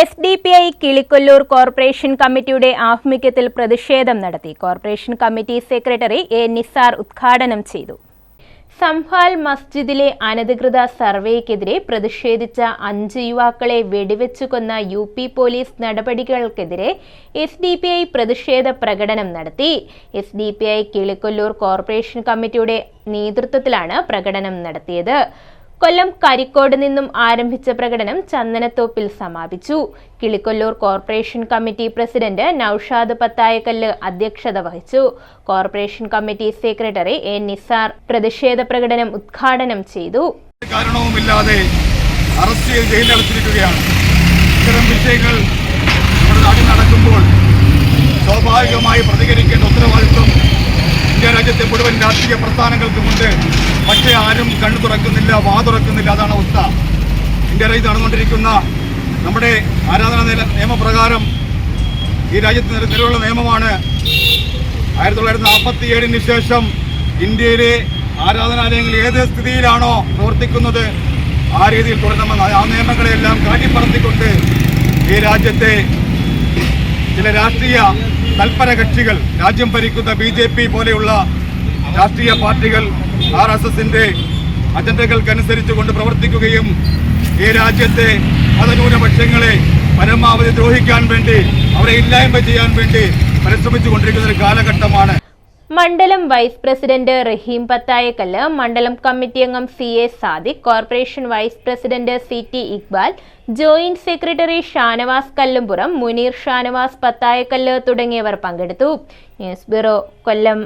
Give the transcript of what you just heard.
S D P I Kilikollur corporation committee ആഭിമുഖ്യത്തിൽ പ്രതിഷേധം നടത്തി. Corporation committee secretary A Nisar ഉദ്ഘാടനം ചെയ്തു. സംഹാൽ മസ്ജിദിലെ അനധികൃത സർവേക്കെതിരെ പ്രതിഷേധിച്ച അഞ്ച് യുവാക്കളെ വെടിവെച്ചു കൊന്ന യു പി പോലീസ് നടപടികൾക്കെതിരെ എസ് ഡി പി ഐ പ്രതിഷേധ പ്രകടനം നടത്തി. S D P I Kilikollur corporation committee നേതൃത്വത്തിലാണ് പ്രകടനം നടത്തിയത്. കൊല്ലം കരിക്കോട് നിന്നും ആരംഭിച്ച പ്രകടനം ചന്ദനത്തോപ്പിൽ സമാപിച്ചു. Kilikollur corporation committee president Noushad Pathayakkallu അധ്യക്ഷത വഹിച്ചു. Corporation committee secretary A Nisar പ്രതിഷേധ പ്രകടനം ഉദ്ഘാടനം ചെയ്തു. കാരണവുമില്ലാതെ അറസ്റ്റ് ജയിലിലടച്ചിരിക്കുകയാണ്. ഇത്തരം വിഷയങ്ങൾ നമ്മുടെ നാട്ടിൽ നടക്കുമ്പോൾ സ്വാഭാവികമായി പ്രതികരിക്കേണ്ട ഉത്തരവാദിത്വം ഇന്ത്യ രാജ്യത്തെ മുഴുവൻ രാഷ്ട്രീയ പ്രസ്ഥാനങ്ങൾക്ക് മുൻപ് പക്ഷേ ആരും കണ്ണു തുറക്കുന്നില്ല വാ തുറക്കുന്നില്ല. അതാണ് അവസ്ഥ. ഇന്ത്യ രാജ്യത്ത് നടന്നുകൊണ്ടിരിക്കുന്ന നമ്മുടെ ആരാധനാ നിയമപ്രകാരം ഈ രാജ്യത്ത് നില- നിലവിലുള്ള നിയമമാണ്. ആയിരത്തി തൊള്ളായിരത്തി നാൽപ്പത്തി ഏഴിന് ശേഷം ഇന്ത്യയിലെ ആരാധനാലയങ്ങൾ ഏത് സ്ഥിതിയിലാണോ പ്രവർത്തിക്കുന്നത് ആ രീതിയിൽ തുടരണമെന്ന് ആ നിയമങ്ങളെയെല്ലാം കാട്ടിപ്പറത്തിക്കൊണ്ട് ഈ രാജ്യത്തെ ചില രാഷ്ട്രീയ തൽപര കക്ഷികൾ രാജ്യം ഭരിക്കുന്ന ബി ജെ പി പോലെയുള്ള രാഷ്ട്രീയ പാർട്ടികൾ ആർ എസ് എസിന്റെ അജണ്ടകൾക്കനുസരിച്ച് കൊണ്ട് പ്രവർത്തിക്കുകയും ഈ രാജ്യത്തെ മതന്യൂനപക്ഷങ്ങളെ പരമാവധി ദ്രോഹിക്കാൻ വേണ്ടി അവരെ ഇല്ലായ്മ ചെയ്യാൻ വേണ്ടി പരിശ്രമിച്ചു കൊണ്ടിരിക്കുന്ന ഒരു കാലഘട്ടമാണ്. മണ്ഡലം വൈസ് പ്രസിഡന്റ് റഹീം പത്തായക്കല്ല് മണ്ഡലം കമ്മിറ്റി അംഗം C A Sadiq corporation vice president C T Iqbal joint secretary Shanavas Kallumpuram Muneer Shanavas Pathayakkallu തുടങ്ങിയവർ പങ്കെടുത്തു. News bureau Kollam.